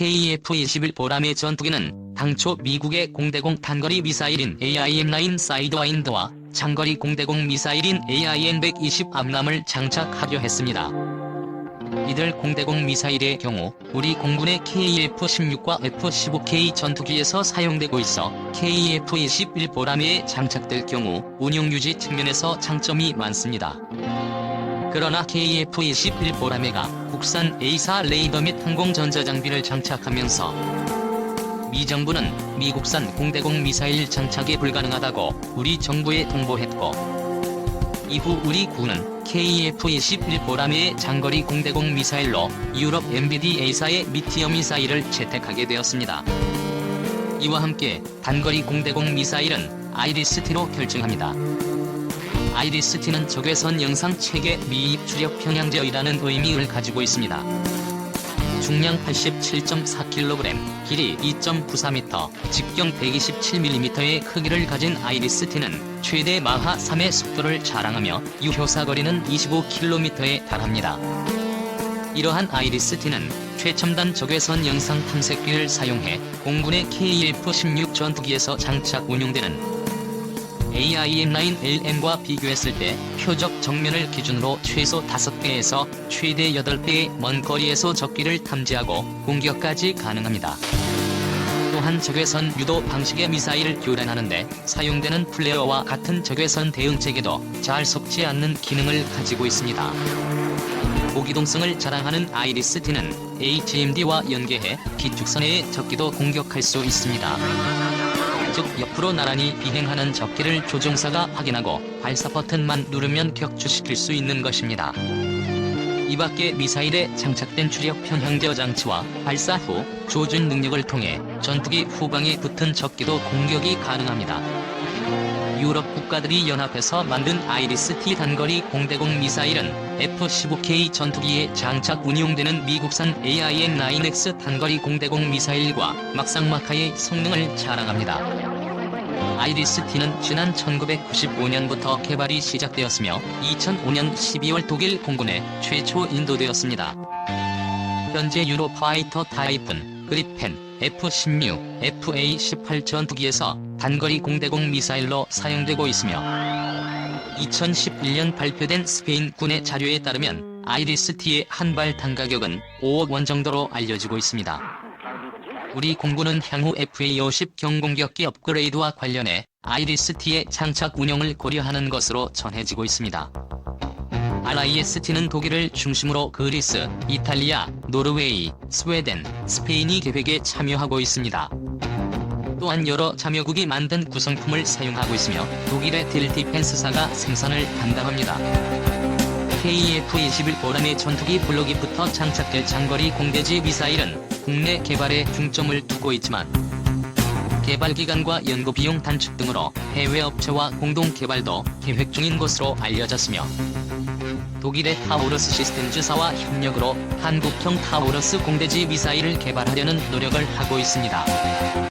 KF-21 보람의 전투기는 당초 미국의 공대공 단거리 미사일인 AIM-9 사이드와인드와 장거리 공대공 미사일인 AIM-120 암람을 장착하려 했습니다. 이들 공대공 미사일의 경우 우리 공군의 KF-16과 F-15K 전투기에서 사용되고 있어 KF-21 보람에 장착될 경우 운용 유지 측면에서 장점이 많습니다. 그러나 KF-21 보라매가 국산 A사 레이더 및 항공 전자장비를 장착하면서 미 정부는 미국산 공대공 미사일 장착이 불가능하다고 우리 정부에 통보했고 이후 우리 군은 KF-21 보라매의 장거리 공대공 미사일로 유럽 MBD A사의 미티어 미사일을 채택하게 되었습니다. 이와 함께 단거리 공대공 미사일은 아이리스-T로 결정합니다. 아이리스-T는 적외선 영상 체계 미입 주력 평양제어이라는 의미를 가지고 있습니다. 중량 87.4kg, 길이 2.94m, 직경 127mm의 크기를 가진 아이리스-T는 최대 마하 3의 속도를 자랑하며 유효사거리는 25km에 달합니다. 이러한 아이리스-T는 최첨단 적외선 영상 탐색기를 사용해 공군의 KF-16 전투기에서 장착 운용되는 AIM-9LM과 비교했을 때 표적 정면을 기준으로 최소 5배에서 최대 8배의 먼 거리에서 적기를 탐지하고 공격까지 가능합니다. 또한 적외선 유도 방식의 미사일을 교란하는데 사용되는 플레어와 같은 적외선 대응체계도 잘 섞지 않는 기능을 가지고 있습니다. 고기동성을 자랑하는 아이리스-T는 HMD와 연계해 기축선의 적기도 공격할 수 있습니다. 즉 옆으로 나란히 비행하는 적기를 조종사가 확인하고 발사 버튼만 누르면 격추시킬 수 있는 것입니다. 이 밖에 미사일에 장착된 추력 편향제어 장치와 발사 후 조준 능력을 통해 전투기 후방에 붙은 적기도 공격이 가능합니다. 유럽 국가들이 연합해서 만든 아이리스-T 단거리 공대공 미사일은 F-15K 전투기에 장착 운용되는 미국산 AIM-9X 단거리 공대공 미사일과 막상막하의 성능을 자랑합니다. 아이리스-T는 지난 1995년부터 개발이 시작되었으며 2005년 12월 독일 공군에 최초 인도되었습니다. 현재 유로 파이터 타입은 그리펜, F-16, FA-18 전투기에서 단거리 공대공 미사일로 사용되고 있으며 2011년 발표된 스페인 군의 자료에 따르면 아이리스-T의 한발 단가격은 5억 원 정도로 알려지고 있습니다. 우리 공군은 향후 FA-50 경공격기 업그레이드와 관련해 아이리스-T의 장착 운영을 고려하는 것으로 전해지고 있습니다. RIS-T는 독일을 중심으로 그리스, 이탈리아, 노르웨이, 스웨덴, 스페인이 계획에 참여하고 있습니다. 또한 여러 참여국이 만든 구성품을 사용하고 있으며 독일의 딜 디펜스사가 생산을 담당합니다. KF-21 보람의 전투기 블록이부터 장착될 장거리 공대지 미사일은 국내 개발에 중점을 두고 있지만 개발 기간과 연구 비용 단축 등으로 해외 업체와 공동 개발도 계획 중인 것으로 알려졌으며 독일의 타우러스 시스템즈사와 협력으로 한국형 타우러스 공대지 미사일을 개발하려는 노력을 하고 있습니다.